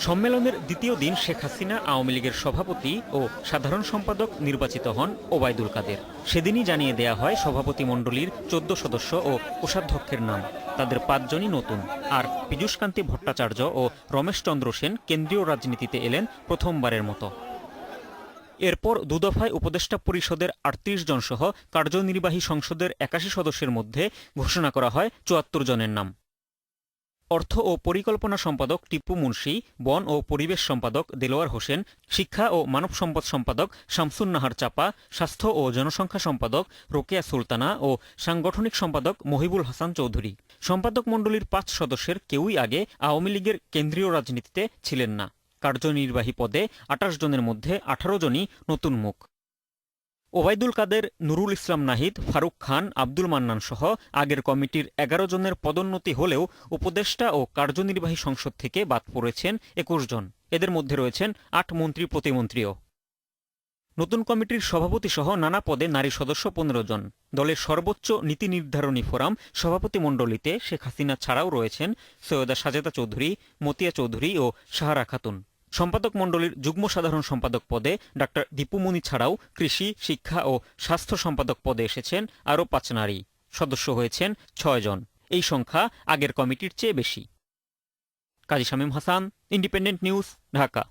সম্মেলনের দ্বিতীয় দিন শেখ হাসিনা আওয়ামী লীগের সভাপতি ও সাধারণ সম্পাদক নির্বাচিত হন ওবায়দুল কাদের। সেদিনই জানিয়ে দেয়া হয় সভাপতি মণ্ডলীর চোদ্দ সদস্য ও কোষাধ্যক্ষের নাম। তাদের পাঁচজনই নতুন। আর পীযূষকান্তি ভট্টাচার্য ও রমেশ চন্দ্র সেন কেন্দ্রীয় রাজনীতিতে এলেন প্রথমবারের মতো। এরপর দুদফায় উপদেষ্টা পরিষদের আটত্রিশ জন সহ কার্যনির্বাহী সংসদের একাশি সদস্যের মধ্যে ঘোষণা করা হয় চুয়াত্তর জনের নাম। অর্থ ও পরিকল্পনা সম্পাদক টিপু মুন্সি, বন ও পরিবেশ সম্পাদক দেলোয়ার হোসেন, শিক্ষা ও মানব সম্পদ সম্পাদক শামসুন নাহার চাপা, স্বাস্থ্য ও জনসংখ্যা সম্পাদক রোকেয়া সুলতানা ও সাংগঠনিক সম্পাদক মহিবুল হাসান চৌধুরী। সম্পাদক মণ্ডলীর পাঁচ সদস্যের কেউই আগে আওয়ামী লীগের কেন্দ্রীয় রাজনীতিতে ছিলেন না। কার্যনির্বাহী পদে আঠাশ জনের মধ্যে আঠারো জনই নতুন মুখ। ওবায়দুল কাদের, নুরুল ইসলাম নাহিদ, ফারুক খান, আব্দুল মান্নান সহ আগের কমিটির এগারো জনের পদোন্নতি হলেও উপদেষ্টা ও কার্যনির্বাহী সংসদ থেকে বাদ পড়েছেন একুশ জন। এদের মধ্যে রয়েছেন আট মন্ত্রী প্রতিমন্ত্রীও। নতুন কমিটির সভাপতি সহ নানা পদে নারী সদস্য পনেরো জন। দলের সর্বোচ্চ নীতি নির্ধারণী ফোরাম সভাপতি মণ্ডলীতে শেখ হাসিনা ছাড়াও রয়েছেন সৈয়দা সাজেদা চৌধুরী, মতিয়া চৌধুরী ও সাহারা খাতুন। সম্পাদক মণ্ডলীর যুগ্ম সাধারণ সম্পাদক পদে ডাক্তার দীপুমণি ছাড়াও কৃষি, শিক্ষা ও স্বাস্থ্য সম্পাদক পদে এসেছেন আরও পাঁচ নারী। সদস্য হয়েছেন ছয় জন। এই সংখ্যা আগের কমিটির চেয়ে বেশি। Kazi Shamim Hasan, independent news, Dhaka.